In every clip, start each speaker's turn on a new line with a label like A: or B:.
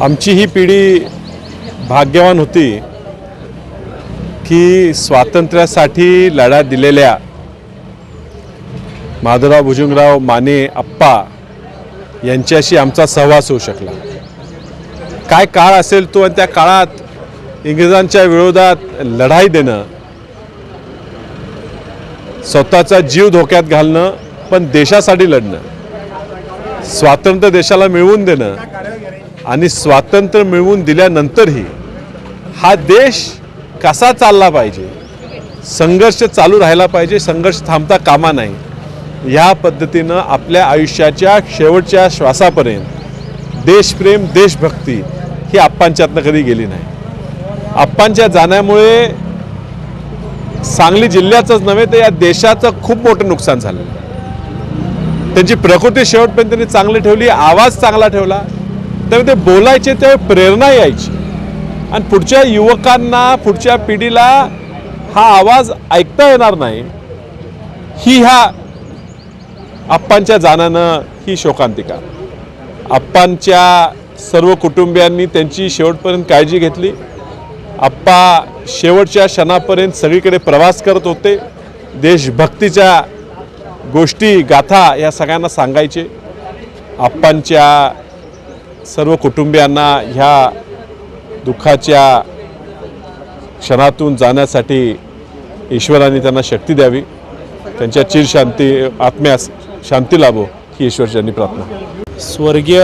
A: आमची ही पिढी भाग्यवान होती की स्वातंत्र्यासाठी लढा दिलेल्या माधवराव भुजंगराव माने आप्पा यांच्याशी आमचा सहवास होऊ शकला. काय काळ असेल तो आणि त्या काळात इंग्रजांच्या विरोधात लढाई देणं स्वतःचा जीव धोक्यात घालणं पण देशासाठी लढणं स्वातंत्र्य देशाला मिळवून देणं आणि स्वातंत्र्य मिळवून दिल्यानंतरही हा देश कसा चालला पाहिजे? संघर्ष चालू राहिला पाहिजे संघर्ष थांबता कामा नाही. या पद्धतीनं आपल्या आयुष्याच्या शेवटच्या श्वासापर्यंत देशप्रेम देशभक्ती ही आप्पांच्यातनं कधी गेली नाही. आप्पांच्या जाण्यामुळे सांगली जिल्ह्याचंच नव्हे तर या देशाचं खूप मोठं नुकसान झालं त्यांची प्रकृती शेवटपर्यंत त्यांनी चांगली ठेवली आवाज चांगला ठेवला. त्यामुळे ते बोलायचे तेव्हा प्रेरणा यायची. आणि पुढच्या युवकांना पुढच्या पिढीला हा आवाज ऐकता येणार नाही. ही ह्या आप्पांच्या जाण्यानं ही शोकांतिका. आप्पांच्या सर्व कुटुंबियांनी त्यांची शेवटपर्यंत काळजी घेतली. आप्पा शेवटच्या क्षणापर्यंत सगळीकडे प्रवास करत होते. देशभक्तीच्या गोष्टी गाथा या सगळ्यांना सांगायचे. आप्पांच्या सर्व कुटुंबियांना ह्या दुःखाच्या क्षणातून जाण्यासाठी ईश्वराने त्यांना शक्ती द्यावी. त्यांच्या चिर शांती आत्म्यास शांती लाभो ही ईश्वरच्यांनी प्रार्थना.
B: स्वर्गीय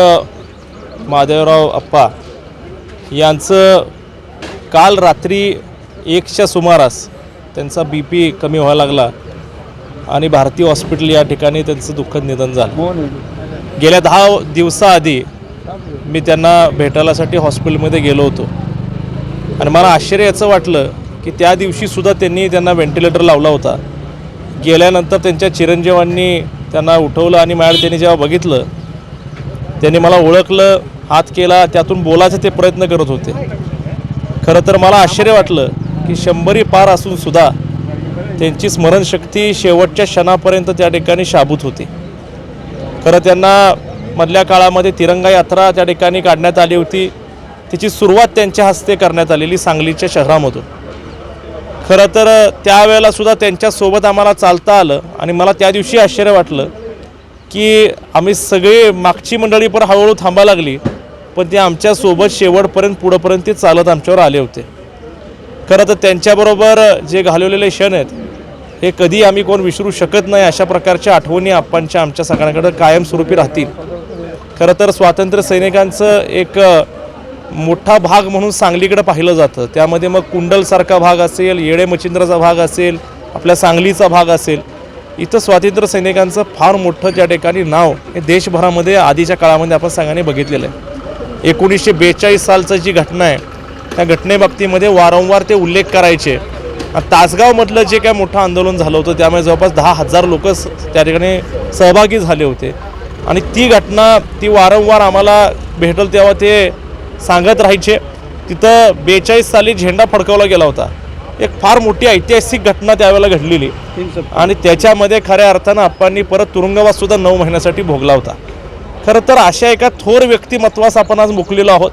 B: महादेवराव अप्पा यांचं काल रात्री एकच्या सुमारास त्यांचा बी पी कमी व्हायला लागला आणि भारतीय हॉस्पिटल या ठिकाणी त्यांचं दुःखद निधन झालं. गेल्या दहा दिवसाआधी मी त्यांना भेटायलासाठी हॉस्पिटलमध्ये गेलो होतो. आणि मला आश्चर्याचं वाटलं की त्या दिवशीसुद्धा त्यांनी त्यांना व्हेंटिलेटर लावला होता. गेल्यानंतर त्यांच्या चिरंजीवांनी त्यांना उठवलं आणि माझ्याकडे त्यांनी जेव्हा बघितलं त्यांनी मला ओळखलं हात केला त्यातून बोलायचे ते प्रयत्न करत होते. खरं तर मला आश्चर्य वाटलं की शंभरी पार असूनसुद्धा त्यांची स्मरणशक्ती शेवटच्या क्षणापर्यंत त्या ठिकाणी शाबूत होती. खरं त्यांना मधल्या काळामध्ये तिरंगा यात्रा त्या ठिकाणी काढण्यात आली होती. तिची सुरुवात त्यांच्या हस्ते करण्यात आलेली सांगलीच्या शहरामधून. खरं तर त्यावेळेलासुद्धा त्यांच्यासोबत आम्हाला चालता आलं आणि मला त्या दिवशी आश्चर्य वाटलं की आम्ही सगळे मागची मंडळी पण हळूहळू थांबा लागली पण ते आमच्यासोबत शेवटपर्यंत पुढंपर्यंत ते चालत आमच्यावर आले होते. खरं तर त्यांच्याबरोबर जे घालवलेले क्षण आहेत हे कधी आम्ही कोण विसरू शकत नाही अशा प्रकारच्या आठवणी आप्पांच्या आमच्या सगळ्यांकडं कायमस्वरूपी राहतील. खरं तर स्वातंत्र्य सैनिकांचं एक मोठा भाग म्हणून सांगलीकडे पाहिलं जातं. त्यामध्ये मग कुंडलसारखा भाग असेल येडे मच्छिंद्राचा भाग असेल आपल्या सांगलीचा भाग असेल. इथं स्वातंत्र्य सैनिकांचं फार मोठं त्या ठिकाणी नाव हे देशभरामध्ये आधीच्या काळामध्ये आपण सगळ्यांनी बघितलेलं आहे. एकोणीसशे बेचाळीस सालचं जी घटना आहे त्या घटनेबाबतीमध्ये वारंवार ते उल्लेख करायचे. तासगावमधलं जे काय मोठं आंदोलन झालं होतं त्यामुळे जवळपास दहा हजार लोक त्या ठिकाणी सहभागी झाले होते. आणि ती घटना ती वारंवार आम्हाला भेटल तेव्हा ते सांगत राहायचे. तिथं बेचाळीस साली झेंडा फडकवला गेला होता. एक फार मोठी ऐतिहासिक घटना त्यावेळेला घडलेली. आणि त्याच्यामध्ये खऱ्या अर्थानं आप्पांनी परत तुरुंगवास सुद्धा नऊ महिन्यासाठी भोगला होता. खरं तर अशा एका थोर व्यक्तिमत्वास आपण आज मुकलेलो आहोत.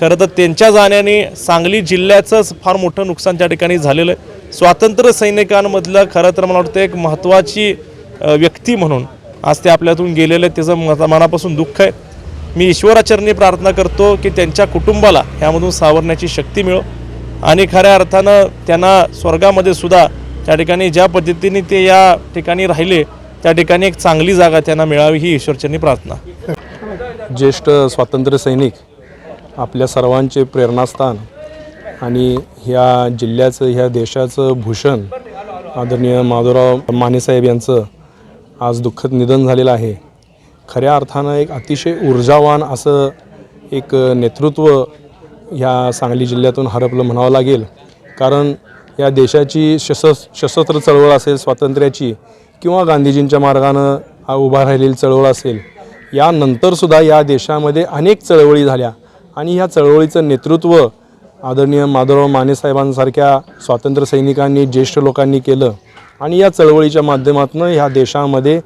B: खरं तर त्यांच्या जाण्याने सांगली जिल्ह्याचंच फार मोठं नुकसान त्या ठिकाणी झालेलं आहे. स्वातंत्र्य सैनिकांमधलं खरं तर मला वाटतं एक महत्त्वाची व्यक्ती म्हणून आज ते आपल्यातून गेलेले आहे त्याचं मनापासून दुःख आहे. मी ईश्वराचरणी प्रार्थना करतो की त्यांच्या कुटुंबाला ह्यामधून सावरण्याची शक्ती मिळो आणि खऱ्या अर्थानं त्यांना स्वर्गामध्ये सुद्धा त्या ठिकाणी ज्या पद्धतीने ते या ठिकाणी राहिले त्या ठिकाणी एक चांगली जागा त्यांना मिळावी ही ईश्वरचरणी प्रार्थना.
C: ज्येष्ठ स्वातंत्र्य सैनिक आपल्या सर्वांचे प्रेरणास्थान आणि ह्या जिल्ह्याचं ह्या देशाचं भूषण आदरणीय माधवराव मानेसाहेब यांचं आज दुःखद निधन झालेलं आहे. खऱ्या अर्थानं एक अतिशय ऊर्जावान असं एक नेतृत्व ह्या सांगली जिल्ह्यातून हरपलं म्हणावं लागेल. कारण या देशाची सशस्त्र सशस्त्र चळवळ असेल स्वातंत्र्याची किंवा गांधीजींच्या मार्गानं उभा राहिलेली चळवळ असेल यानंतरसुद्धा या देशामध्ये अनेक चळवळी झाल्या. आणि ह्या चळवळीचं नेतृत्व आदरणीय माधवराव मानेसाहेबांसारख्या स्वातंत्र्य सैनिकांनी ज्येष्ठ लोकांनी केलं. आणि या चळवळीच्या माध्यमातून ह्या देशामध्ये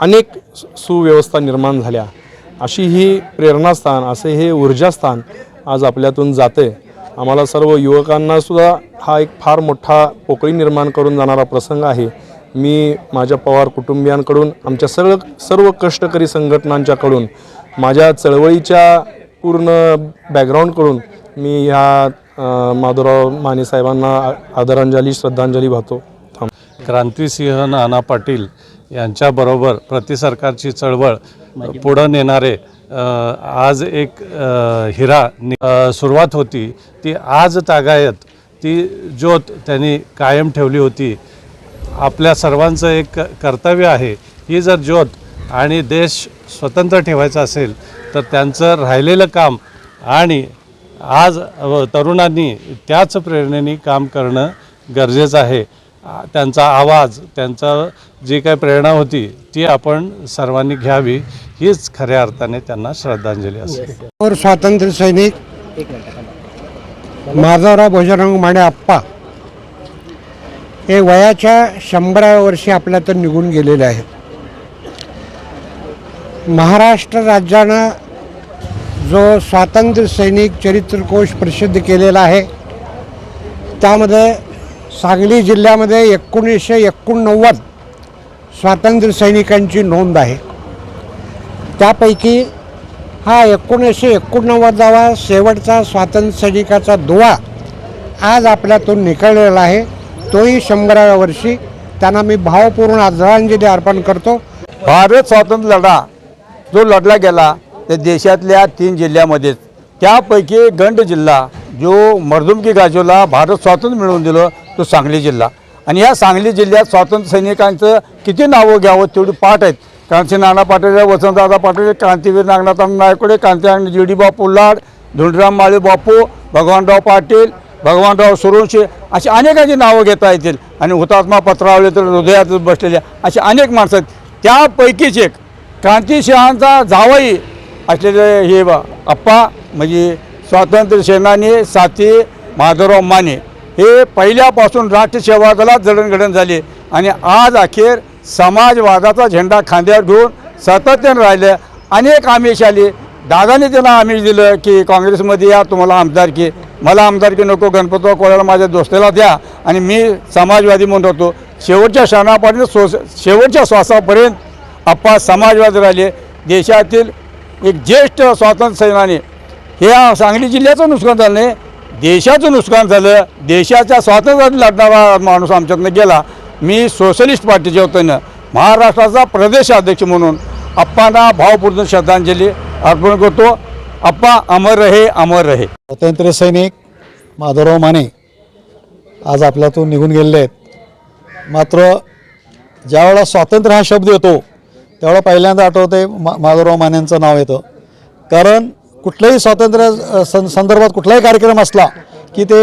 C: अनेक सु- सुव्यवस्था निर्माण झाल्या. अशी ही प्रेरणास्थान असे हे ऊर्जास्थान आज आपल्यातून जाते आम्हाला सर्व युवकांनासुद्धा हा एक फार मोठा पोकळी निर्माण करून जाणारा प्रसंग आहे. मी माझ्या पवार कुटुंबियांकडून आमच्या सर्व सर्व कष्टकरी संघटनांच्याकडून माझ्या चळवळीच्या पूर्ण बॅकग्राऊंडकडून मी ह्या अ, माधवराव माने साहेबांना आदरांजली श्रद्धांजली वाहतो. थांब.
D: क्रांतिसिंह नाना पाटील यांच्याबरोबर प्रति सरकारची चळवळ पुढं नेणारे आज एक हिरा सुरुवात होती. ती आज तागायत ती ज्योत त्यांनी कायम ठेवली होती. आपल्या सर्वांचं एक कर्तव्य आहे ही जर ज्योत आणि देश स्वतंत्र ठेवायचा असेल तर त्यांचं राहिलेलं काम आणि आज तरुणांनी त्याच प्रेरणेने काम करणं गरजेचं आहे. त्यांचा आवाज त्यांचा जी काही प्रेरणा होती ती आपण सर्वांनी घ्यावी हीच खऱ्या अर्थाने त्यांना श्रद्धांजली असेल.
E: और स्वातंत्र्य सैनिक माधवराव भोजराव माने आप्पा हे वयाच्या शंभराव्या वर्षी आपल्यातून निघून गेलेले आहेत. महाराष्ट्र राज्यानं जो स्वातंत्र्य सैनिक चरित्रकोश प्रसिद्ध केलेला आहे त्यामध्ये सांगली जिल्ह्यामध्ये एकोणीसशे एकोणनव्वद स्वातंत्र्य सैनिकांची नोंद आहे. त्यापैकी हा एकोणीसशे एकोणनव्वदावा शेवटचा स्वातंत्र्य सैनिकाचा दुवा आज आपल्यातून निकळलेला आहे. तोही शंभराव्या वर्षी. त्यांना मी भावपूर्ण आदरांजली अर्पण करतो.
F: भारत स्वातंत्र्य लढा जो लढला गेला ते देशातल्या तीन जिल्ह्यामध्येच. त्यापैकी गंड जिल्हा जो मर्दुमकी गाजवला भारत स्वातंत्र्य मिळवून दिलं तो सांगली जिल्हा. आणि या सांगली जिल्ह्यात स्वातंत्र्य सैनिकांचं किती नावं घ्यावं तेवढी पाठ आहेत. क्रांती नाना पाटील वसंतदादा पाटील क्रांतीवीर नागनाथ नायकडे क्रांती जी डी बापू लाड धुंडराम माळे बापू भगवानराव पाटील भगवानराव सुरवंशी अशी अनेकांची नावं घेता येतील. आणि हुतात्मा पत्रावले तर हृदयात बसलेले असे अनेक माणसं आहेत. त्यापैकीच एक क्रांतिसिंहांचा जावई असलेले हे बा अप्पा म्हणजे स्वातंत्र्य सेनानी साथी माधवराव माने हे पहिल्यापासून राष्ट्रसेवा दलात जडणघडण झाले आणि आज अखेर समाजवादाचा झेंडा खांद्यावर घेऊन सातत्यानं राहिलं. अनेक आमिष आले. दादाने त्यांना आमिष दिलं की काँग्रेसमध्ये या तुम्हाला आमदारकी. मला आमदारकी नको गणपतराव कोळ्याला माझ्या दोस्ताला द्या आणि मी समाजवादी म्हणून होतो शेवटच्या क्षणापर्यंत सो शेवटच्या श्वासापर्यंत अप्पा समाजवादी राहिले. देशातील एक ज्येष्ठ स्वातंत्र्यसेनानी हे सांगली जिल्ह्याचं नुकसान झालं नाही. देशाचं नुकसान झालं. देशाच्या स्वातंत्र्यात लढणारा माणूस आमच्यातनं गेला. मी सोशलिस्ट पार्टीच्या वतीनं महाराष्ट्राचा प्रदेशाध्यक्ष म्हणून अप्पांना भावपूर्ण श्रद्धांजली अर्पण करतो. अप्पा अमर रहे अमर रहे.
G: स्वातंत्र्य सैनिक माधवराव माने आज आपल्यातून निघून गेलेले आहेत. मात्र ज्यावेळेला स्वातंत्र्य हा शब्द येतो तेवढा पहिल्यांदा आठवते मा माधवराव मानेंचं नाव येतं. कारण कुठल्याही स्वातंत्र्य सं संदर्भात कुठलाही कार्यक्रम असला की ते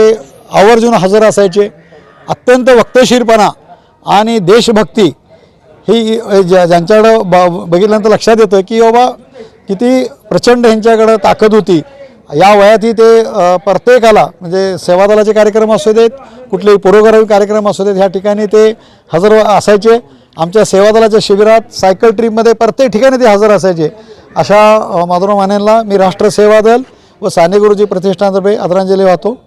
G: आवर्जून हजर असायचे. अत्यंत वक्तशीरपणा आणि देशभक्ती ही ज्या ज्यांच्याकडं ब बघितल्यानंतर लक्षात येतं की बाबा किती प्रचंड ह्यांच्याकडं ताकद होती. या वयातही ते प्रत्येकाला म्हणजे सेवादलाचे कार्यक्रम असू देत कुठलेही पुरोगामी कार्यक्रम असू देत ह्या ठिकाणी ते हजर असायचे. आमच्या सेवादलाच्या शिबिरात सायकल ट्रीपमध्ये प्रत्येक ठिकाणी ते हजर असायचे. अशा अ, माधुराव मानेंना मी राष्ट्र सेवा दल व साने गुरुजी प्रतिष्ठानतर्फे आदरांजली वाहतो.